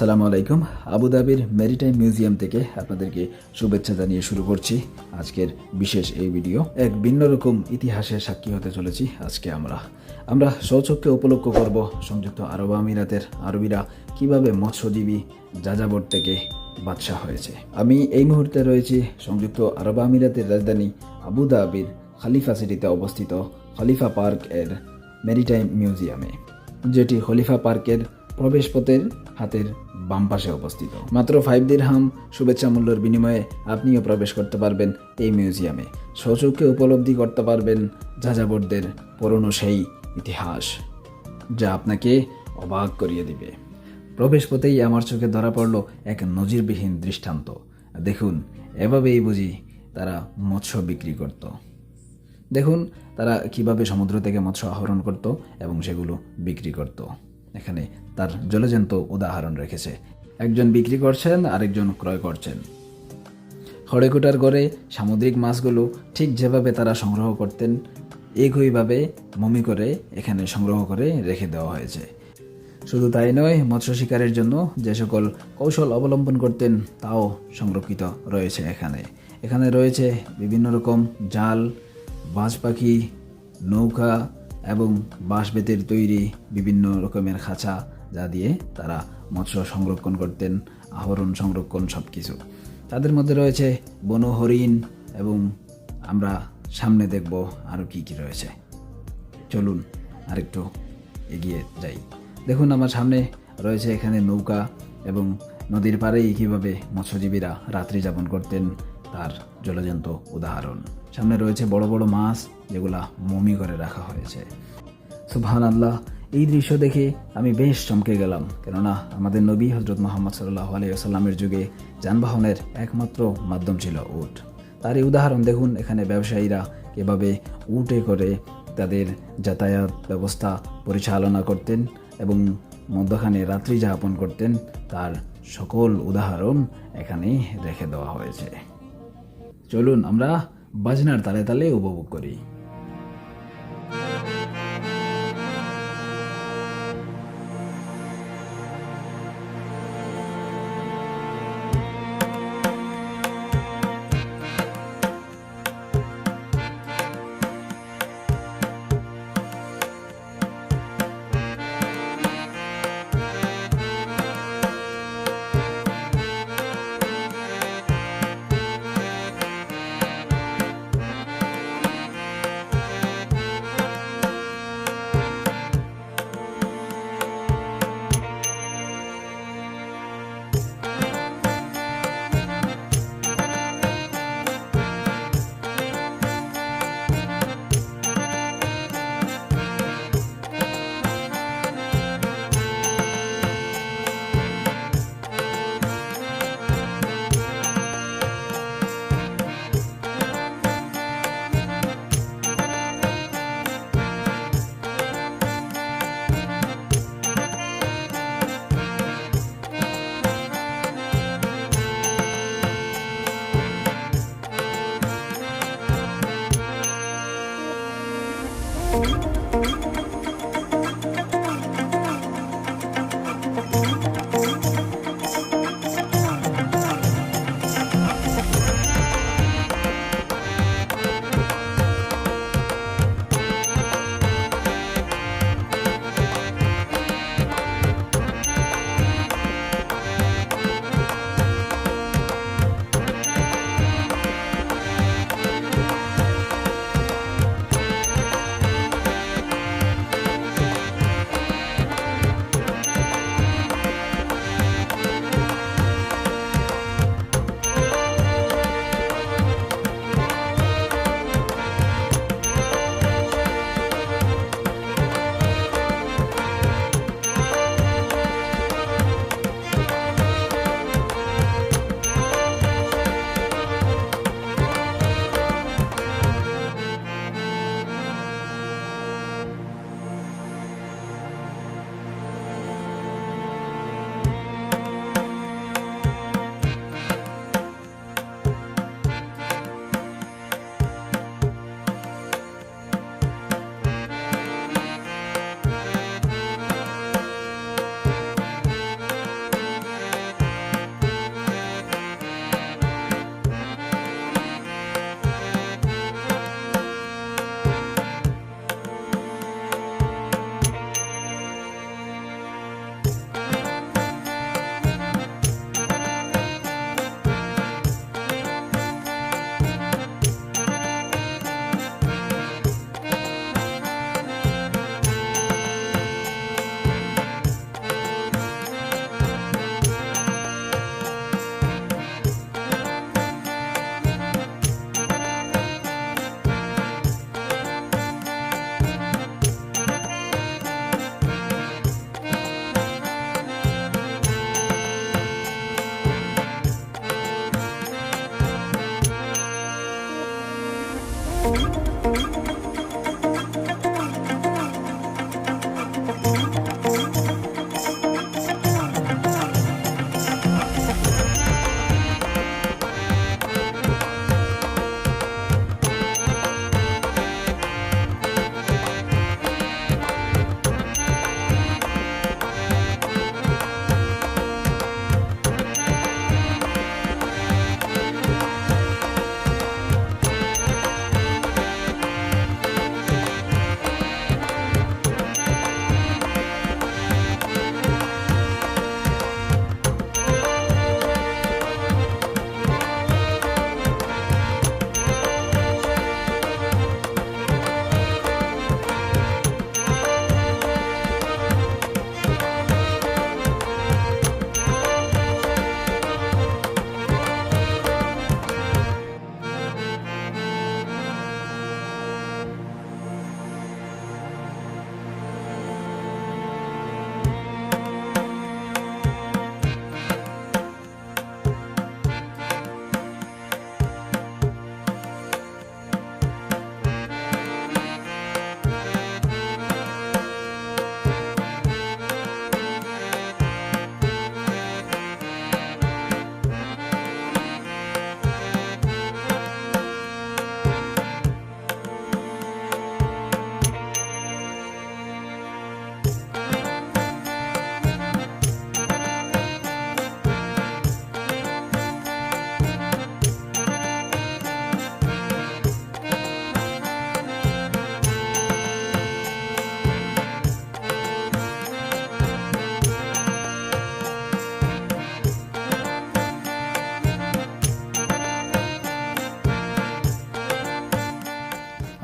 সালামু আলাইকুম। আবুধাবির maritime museum থেকে আপনাদেরকে শুভেচ্ছা জানিয়ে শুরু করছি আজকের বিশেষ এই ভিডিও। এক ভিন্ন রকম ইতিহাসে সাক্ষী হতে চলেছি আজকে আমরা। আমরা স্বচক্ষে উপলক্ষ করব সংযুক্ত আরব আমিরাতের আরবিরা কীভাবে মৎস্যজীবী যাযাবর থেকে বাদশাহ হয়েছে। আমি এই মুহূর্তে রয়েছি সংযুক্ত আরব আমিরাতের রাজধানী আবুধাবির খালিফা সিটিতে অবস্থিত খলিফা পার্কের মেরিটাইম মিউজিয়ামে। যেটি খলিফা পার্কের প্রবেশপথের হাতের বাম পাশে অবস্থিত। মাত্র ফাইভ দিরহাম শুভেচ্ছা মূল্যের বিনিময়ে আপনিও প্রবেশ করতে পারবেন এই মিউজিয়ামে সচক্ষে উপলব্ধি করতে পারবেন যাযাবরদের পুরনো সেই ইতিহাস, যা আপনাকে অবাক করিয়ে দিবে। প্রবেশপথেই আমার চোখে ধরা পড়ল এক নজিরবিহীন দৃষ্টান্ত। দেখুন, এভাবেই বুঝি তারা মৎস্য বিক্রি করত। দেখুন, তারা কীভাবে সমুদ্র থেকে মৎস্য আহরণ করত এবং সেগুলো বিক্রি করত। এখানে তার জলজন্ত উদাহরণ রেখেছে। একজন বিক্রি করছেন, আরেকজন ক্রয় করছেন। খড়েকুটার গড়ে সামুদ্রিক মাছগুলো ঠিক যেভাবে তারা সংগ্রহ করতেন, একইভাবে মমি করে এখানে সংগ্রহ করে রেখে দেওয়া হয়েছে। শুধু তাই নয়, মৎস্য শিকারের জন্য যে সকল কৌশল অবলম্বন করতেন, তাও সংরক্ষিত রয়েছে এখানে। এখানে রয়েছে বিভিন্ন রকম জাল, বাজ পাখি, নৌকা এবং বাঁশ বেতের তৈরি বিভিন্ন রকমের খাঁচা যা দিয়ে তারা মৎস্য সংরক্ষণ করতেন, আহরণ সংরক্ষণ সব কিছু তাদের মধ্যে রয়েছে বনহরিণ এবং আমরা সামনে দেখব আরও কী কী রয়েছে। চলুন আরেকটু এগিয়ে যাই। দেখুন আমার সামনে রয়েছে এখানে নৌকা এবং নদীর পাড়েই কীভাবে মৎস্যজীবীরা রাত্রি যাপন করতেন তার জলজন্ত উদাহরণ। সামনে রয়েছে বড় বড় মাছ যেগুলা মমি করে রাখা হয়েছে। সুবহান আল্লাহ এই দৃশ্য দেখে আমি বেশ চমকে গেলাম। কেননা আমাদের নবী হজরত মোহাম্মদ সাল্লাহ আলাইসাল্লামের যুগে যানবাহনের একমাত্র মাধ্যম ছিল উট। তার এই উদাহরণ দেখুন, এখানে ব্যবসায়ীরা কীভাবে উটে করে তাদের যাতায়াত ব্যবস্থা পরিচালনা করতেন এবং মধ্যখানে রাত্রি যাপন করতেন। তার সকল উদাহরণ এখানে রেখে দেওয়া হয়েছে। চলুন আমরা বাজনার তালে তালে উপভোগ করি।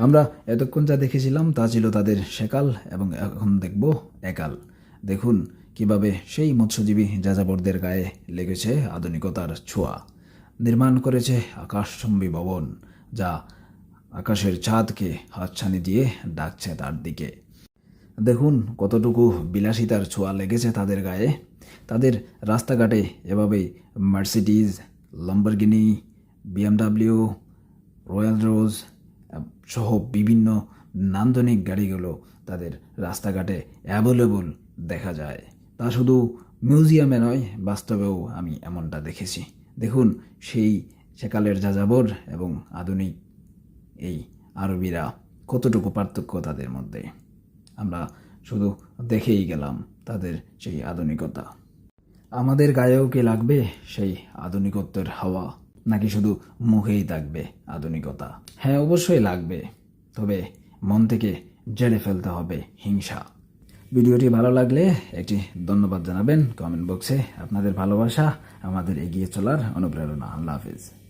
আমরা এতক্ষণ যা দেখেছিলাম তা ছিল তাদের সেকাল এবং এখন দেখব একাল। দেখুন কীভাবে সেই মৎস্যজীবী যাযাবরদের গায়ে লেগেছে আধুনিকতার ছোঁয়া। নির্মাণ করেছে আকাশচম্বী ভবন, যা আকাশের চাঁদকে হাতছানি দিয়ে ডাকছে তার দিকে। দেখুন কতটুকু বিলাসিতার ছোঁয়া লেগেছে তাদের গায়ে। তাদের রাস্তাঘাটে এভাবেই Mercedes Lamborghini BMW, Rolls Royce সহ বিভিন্ন নান্দনিক গাড়িগুলো তাদের রাস্তাঘাটে অ্যাভেলেবল দেখা যায়। তা শুধু মিউজিয়ামে নয়, বাস্তবেও আমি এমনটা দেখেছি। দেখুন, সেই সেকালের যাযাবর এবং আধুনিক এই আরবিরা কতটুকু পার্থক্য তাদের মধ্যে। আমরা শুধু দেখেই গেলাম তাদের সেই আধুনিকতা। আমাদের গায়েও কি লাগবে সেই আধুনিকত্বের হাওয়া? নাকি শুধু মুখেই থাকবে আধুনিকতা? হ্যাঁ অবশ্যই লাগবে। তবে মন থেকে জেলে ফেলতে হবে হিংসা। ভিডিওটি ভালো লাগলে একটি ধন্যবাদ জানাবেন। কমেন্ট বক্সে আপনাদের ভালোবাসা, আমাদের এগিয়ে চলার অনুপ্রেরণা। আল্লাহ হাফিজ।